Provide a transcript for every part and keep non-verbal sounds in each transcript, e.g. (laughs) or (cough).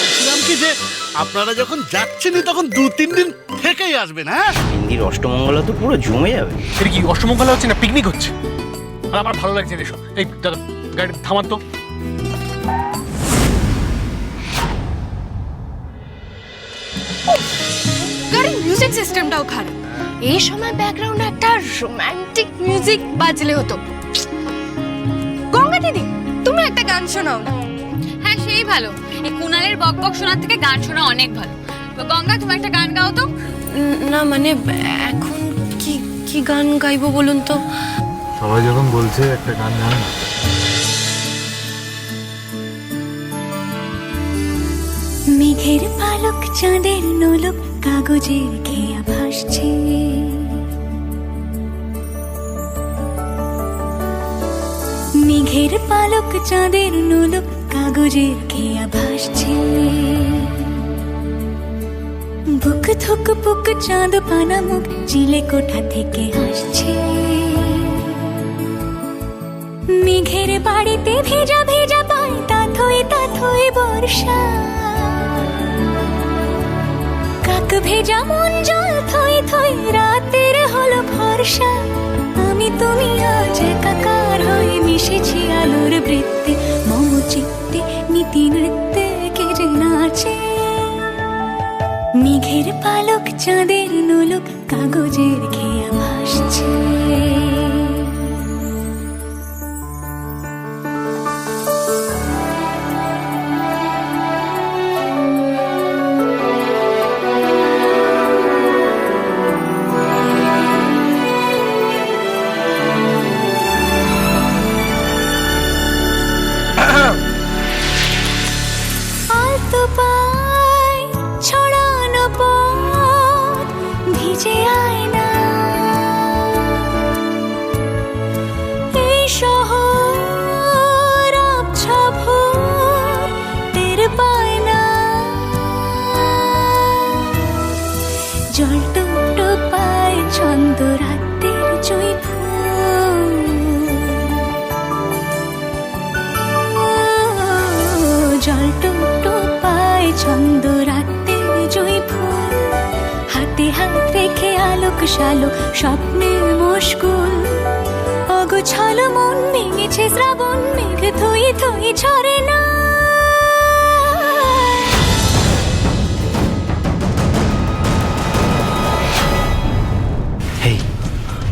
বলছিলাম কি যে আপনারা যখন যাচ্ছেনই তখন দু তিন দিন থেকেই আসবেন হ্যাঁ? হিন্দির অষ্টমঙ্গলা তো পুরো জমে যাবে। এটা কি অষ্টমঙ্গলা হচ্ছে না পিকনিক হচ্ছে? আর আমার ভালো লাগছে এসব। এই দাদা গাড়ি থামান তো। গাড়ির মিউজিক সিস্টেমটাও খারাপ। এই সময় ব্যাকগ্রাউন্ডে একটা রোমান্টিক মিউজিক বাজলে হতো। একটা গান শোনাও। না হ্যাঁ সেই ভালো। এই কুনালের বক বক শোনার থেকে গান শোনা অনেক ভালো। তো গঙ্গা তুমি একটা গান গাও তো। না মানে এখন কি কি গান গাইবো বলুন তো? সবাই যখন বলছে একটা গান গান না। মেঘের পালক চাঁদের নোলক কাগজের খেয়া ভাসছে। মেঘের পালক চাঁদের নোলক কাগজের খেয়া ভাসছে বুক থুক বুক চাঁদ পানা মুখ চিলে কোঠা থেকে হাসছে মেঘের বাড়িতে ভেজা ভেজা পায় তাথই তাথই বর্ষা। কাক ভেজা মন জল, থই থই রাতের হলো ভরসা। আমি তুমি আজ হয়ে মিশেছি আলোর বৃত্তে মম চিত্তে নীতি নৃত্যে কে যে নাচে। মেঘের পালক, চাঁদের নোলক, কাগজের খেয়া ভাসছে হাতে হাত রেখে আলোক শালোক স্বপ্নে মুশকুল। অগোছালো মন ভেঙেছে শ্রাবণ মেঘ থই থই ঝরে না।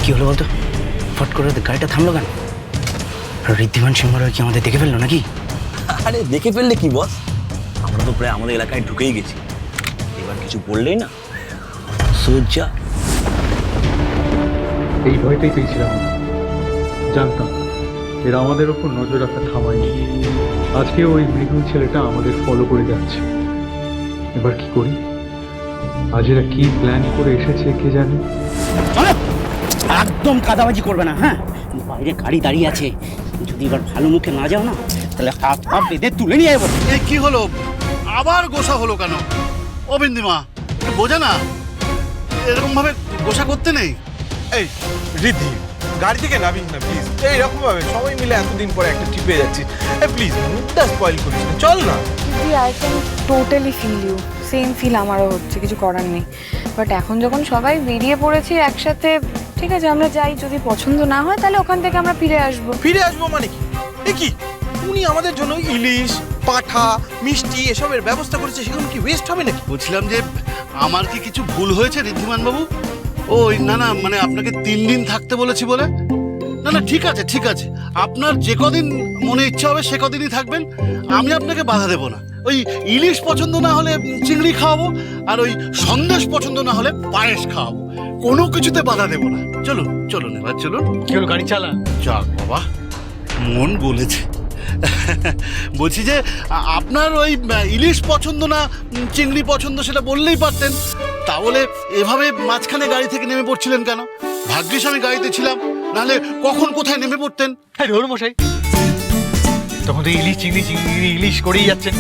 কি হলো বলতো? ফট করে গাড়িটা থামলো কেন? ঋদ্ধিমান সিংহ কি আমাদের দেখে ফেলল নাকি? আরে দেখে ফেললে কি বস? আমরা তো প্রায় আমাদের এলাকায় ঢুকেই গেছি। এবার কিছু বললেই না। সোজা। এই ভয়টাই পেয়েছিলাম জানতাম এরা আমাদের ওপর নজর রাখা থামায়নি আজকে ওই মৃদু ছেলেটা আমাদের ফলো করে যাচ্ছে। এবার কি করি? আজ এরা কি প্ল্যান করে এসেছে কে জানে? একদম কাদাবাজি করবে না হ্যাঁ? বাইরে গাড়ি দাঁড়িয়ে আছে। যদি এবার ভালো মুখে না যাও না তাহলে হাত পা বেঁধে তুলে নিয়ে যাব। এই কি হলো? আবার গোসা হলো কেন? ও বিন্দিমা একটু বোঝে না। এরকম ভাবে গোসা করতে নেই? এই রিদ্ধি গাড়ি থেকে নামিস না প্লিজ এইরকম ভাবে সবাই মিলে এতদিন পরে একটা ট্রিপে যাচ্ছি। প্লিজ মুডটা স্পয়েল করিস না চল না। দিদি I can totally feel you same feel আমারও হচ্ছে কিছু করার নেই। বাট এখন যখন সবাই বেরিয়ে পড়েছি একসাথে ঠিক আছে আমরা যাই যদি পছন্দ না হয় তাহলে ওখান থেকে আমরা ফিরে আসব। ফিরে আসব মানে কি? এ কি? উনি আমাদের জন্য ইলিশ পাঠা মিষ্টি এসবের ব্যবস্থা করেছে সেগুলো কি ওয়েস্ট হবে নাকি? বলছিলাম যে আমার কি কিছু ভুল হয়েছে ঋদ্ধিমান বাবু ওই না না মানে আপনাকে তিন দিন থাকতে বলেছি বলে। না না ঠিক আছে ঠিক আছে। আপনার যে কদিন মনে ইচ্ছা হবে সে কদিনই থাকবেন। আমি আপনাকে বাধা দেবো না। ওই ইলিশ পছন্দ না হলে চিংড়ি খাওয়াবো আর ওই সন্দেশ পছন্দ না হলে পায়েস খাওয়াবো। কোনো কিছুতে বাধা দেবো না। চলুন চলুন এবার চলুন। কি হলো গাড়ি চালা যাক বাবা মন বলেছে। (laughs) বলছি যে আপনার ওই ইলিশ পছন্দ না চিংড়ি পছন্দ সেটা বললেই পারতেন। তাহলে এভাবে মাঝখানে গাড়ি থেকে নেমে পড়ছিলেন কেন? ভাগ্যিস আমি গাড়িতে ছিলাম, নাহলে কখন কোথায় নেমে পড়তেন? হ্যাঁ রোল মশাই। তখন তো ইলিশ, চিংড়ি চিংড়ি, ইলিশ করেই যাচ্ছেন।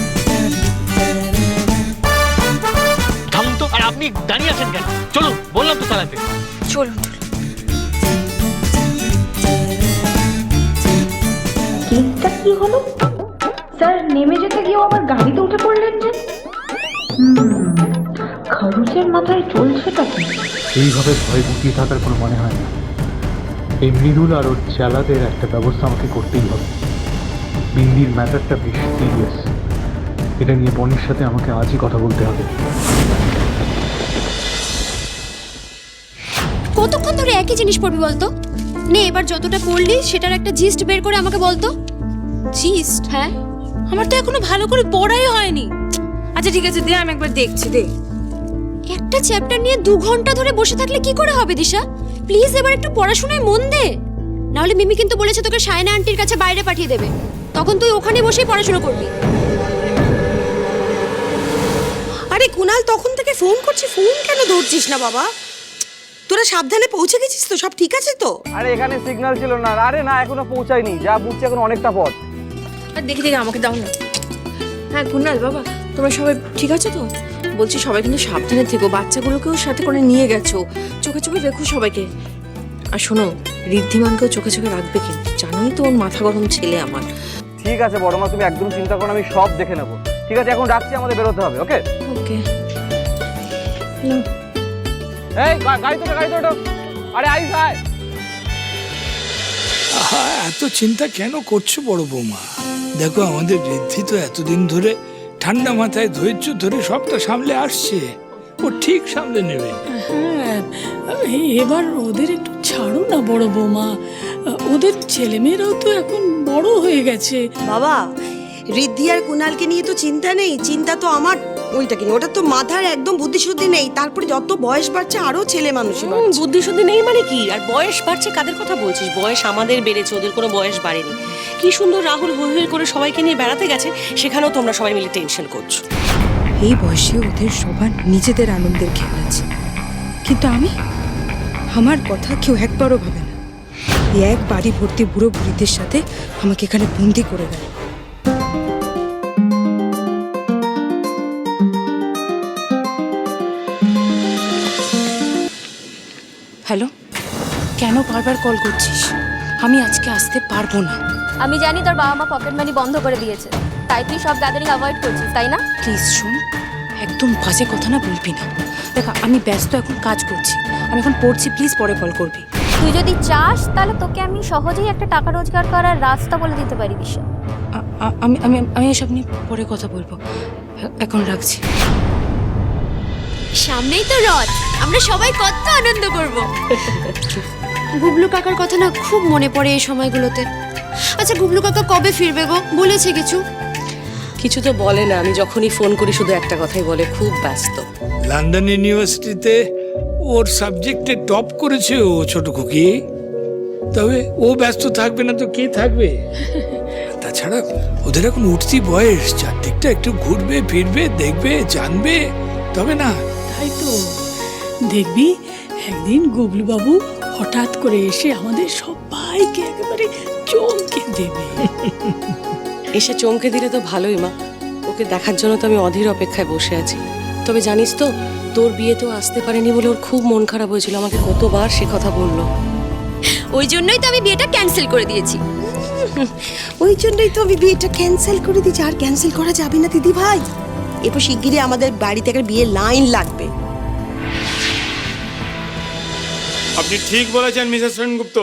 তো, আর আপনি দাঁড়িয়ে আছেন কেন? চলুন, বললাম তো চালাতে। চলুন। কি হলো? স্যার নেমে যেতে গিয়েও আবার গাড়িতে উঠে পড়লেন যে। খরচের মাথায় চলছেটা কি এইভাবে ভয় গুটিয়ে থাকার কোনো মনে হয় না। এই মৃদুল আর ওর চেলাদের একটা ব্যবস্থা আমাকে করতেই হবে। বিন্দির ম্যাটারটা বেশ সিরিয়াস এটা নিয়ে বনির সাথে আমাকে আজই কথা বলতে হবে। কতক্ষণ ধরে একই জিনিস পড়বি বলতো? নে এবার যতটা পড়লি সেটার একটা জিস্ট বের করে আমাকে বলতো। জিস্ট হ্যাঁ? আমার তো এখনও ভালো করে পড়াই হয়নি। আচ্ছা ঠিক আছে দে আমি একবার দেখছি দে। একটা চ্যাপ্টার নিয়ে দু ঘণ্টা ধরে বসে থাকলে কি করে হবে দিশা? প্লিজ এবার একটু পড়াশোনায় মন দে। নাহলে মিমি কিন্তু বলেছে তোকে সায়না আন্টির কাছে বাইরে পাঠিয়ে দেবে। তখন তুই ওখানে বসেই পড়াশোনা করবি। আরে কুনাল তখন থেকে ফোন করছি ফোন কেন ধরছিস না বাবা? তোরা সাবধানে পৌঁছে গেছিস তো সব ঠিক আছে তো? আরে এখানে সিগন্যাল ছিল না। আরে না এখনও পৌঁছায়নি। যা বুঝছি এখন অনেকটা পথ। আর দেখি দেখি আমাকে দাও না। হ্যাঁ কুনাল বাবা তোমরা সবাই ঠিক আছে তো? বলছি সবাই কিন্তু সাবধানে থেকো বাচ্চাগুলোকেও সাথে করে নিয়ে গেছো। চোখে চোখে রেখো সবাইকে। আর শোনো ঋদ্ধিমানকেও চোখে চোখে রাখবে কিন্তু জানোই তো ওর মাথা গরম ছেলে আমার। ঠিক আছে বড় মা তুমি একদম চিন্তা করো আমি সব দেখে নেব। ঠিক আছে এখন রাখছি আমাদের বেরোতে হবে ওকে? ওকে। এই গাড়ি তোটো গাড়ি তোটো আরে আইস আয়। আহা এত চিন্তা কেন করছ বড় বৌমা? দেখো আমাদের ঋদ্ধি তো এতদিন ধরে ঠান্ডা মাথায় ধৈর্য ধরে সবটা সামলে আসছে। ও ঠিক সামলে নেবে। হ্যাঁ এবার ওদের একটু ছাড়ো না বড় বৌমা। ওদের ছেলেমেয়েরাও তো এখন বড় হয়ে গেছে। বাবা ঋদ্ধি আর কুনালকে নিয়ে তো চিন্তা নেই। চিন্তা তো আমার। ওইটা কিনে ওটা তো মাথার একদম বুদ্ধিশুদ্ধি নেই তারপরে যত বয়স বাড়ছে আরও ছেলে মানুষই বাড়ছে। বুদ্ধি শুদ্ধি নেই মানে কি? আর বয়স বাড়ছে কাদের কথা বলছিস? বয়স আমাদের বেড়েছে ওদের কোনো বয়স বাড়েনি। কি সুন্দর রাহুল হৈ হৈ করে সবাইকে নিয়ে বেড়াতে গেছে সেখানেও তোমরা সবাই মিলে টেনশন করছ। এই বয়সে ওদের সবার নিজেদের আনন্দের খেয়াল আছে। কিন্তু আমি? আমার কথা কেউ একবারও ভাবে না। এই এক বাড়ি ভর্তি বুড়ো বুড়িদের সাথে আমাকে এখানে বন্দি করে দেয়। হ্যালো? কেন বারবার কল করছিস? আমি আজকে আসতে পারব না। আমি জানি তোর বাবা মা পকেট মানি বন্ধ করে দিয়েছে। তাই তুই সব গ্যাদারিং অ্যাভয়েড করছিস তাই না? প্লিজ শোন একদম বাজে কথা না বলবি না। দেখ আমি ব্যস্ত এখন কাজ করছি। আমি এখন পড়ছি প্লিজ পরে কল করবি। তুই যদি চাস তাহলে তোকে আমি সহজেই একটা টাকা রোজগার করার রাস্তা বলে দিতে পারি দিশা আমি আমি আমি এসব নিয়ে পরে কথা বলব। এখন রাখছি। সামনেই তো রথ। আমরা সবাই কত আনন্দ করব। গুবলু কাকার কথা না খুব মনে পড়ে এই সময়গুলোতে। আচ্ছা গুবলু কাকা কবে ফিরবে গো? বলেছে কিছু? কিছু তো বলে না আমি যখনই ফোন করি শুধু একটা কথাই বলে খুব ব্যস্ত। লন্ডন ইউনিভার্সিটিতে ওর সাবজেক্টে টপ করেছে ও ছোট খুকি। তবে ও ব্যস্ত থাকবে না তো কে থাকবে? তাছাড়া ওদের এখন উঠতি বয়স চারদিকটা একটু ঘুরবে ফিরবে দেখবে জানবে। তবে না তাই তো? দেখবি একদিন গুবলু বাবু হঠাৎ করে এসে আমাদের সবাইকে একেবারে চমকে দেবে। এসে চমকে দিলে তো ভালোই মা। ওকে দেখার জন্য তো আমি অধীর অপেক্ষায় বসে আছি। তবে জানিস তো তোর বিয়ে তো আসতে পারেনি বলে ওর খুব মন খারাপ হয়েছিল। আমাকে কতবার সে কথা বলল। ওই জন্যই তো আমি বিয়েটা ক্যান্সেল করে দিয়েছি। ওই জন্যই তো আমি বিয়েটা ক্যান্সেল করে দিচ্ছি আর ক্যান্সেল করা যাবে না দিদি ভাই। এরপর শিগগিরই আমাদের বাড়িতে একটা বিয়ের লাইন লাগবে। আপনি ঠিক বলেছেন মিসেস সেনগুপ্ত।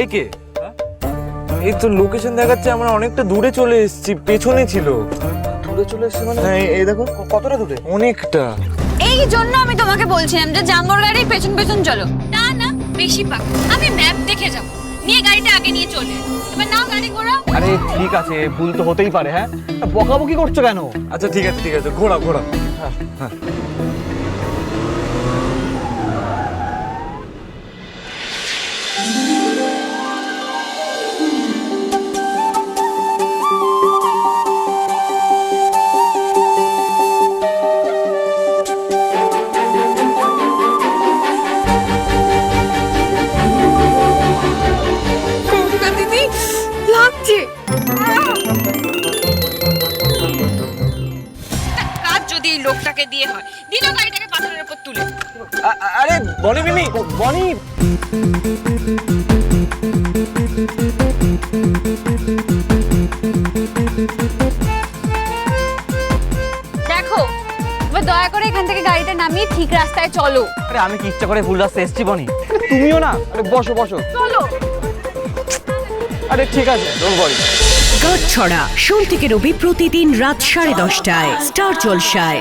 এই কে? এই তো লোকেশন দেখাচ্ছে আমরা অনেকটা দূরে চলে এসেছি পেছনে ছিল। দূরে চলে এসেছি মানে? হ্যাঁ এই দেখো। কতটা দূরে? অনেকটা। এই জন্য আমি তোমাকে বলছিলাম যে জাম্বর গাড়ি পেছন পেছন চলো। না না বেশি পাক। আমি ম্যাপ দেখে যাব। নিয়ে গাড়িটা আগে নিয়ে চলে এবার নাও গাড়ি ঘোরাও। আরে ঠিক আছে ভুল তো হতেই পারে হ্যাঁ? বকাবকি করছ কেন? আচ্ছা ঠিক আছে ঠিক আছে ঘোরা ঘোরা হ্যাঁ গঙ্গা লোকটাকে দিয়ে হয়। দিল গাড়িটাকে পাথরের উপর তুলে। আরে বনি মিমি বনি। দেখো এবার দয়া করে এখান থেকে গাড়িটা নামিয়ে ঠিক রাস্তায় চলো। আরে আমি কি ইচ্ছা করে ভুল রাস্তা এসছি বনি? তুমিও না? আরে বসো বসো। চলো। আরে ঠিক আছে ডোন্ট ওয়ারি ছড়া সোম থেকে রবি প্রতিদিন রাত সাড়ে দশটায় স্টার জলসায়।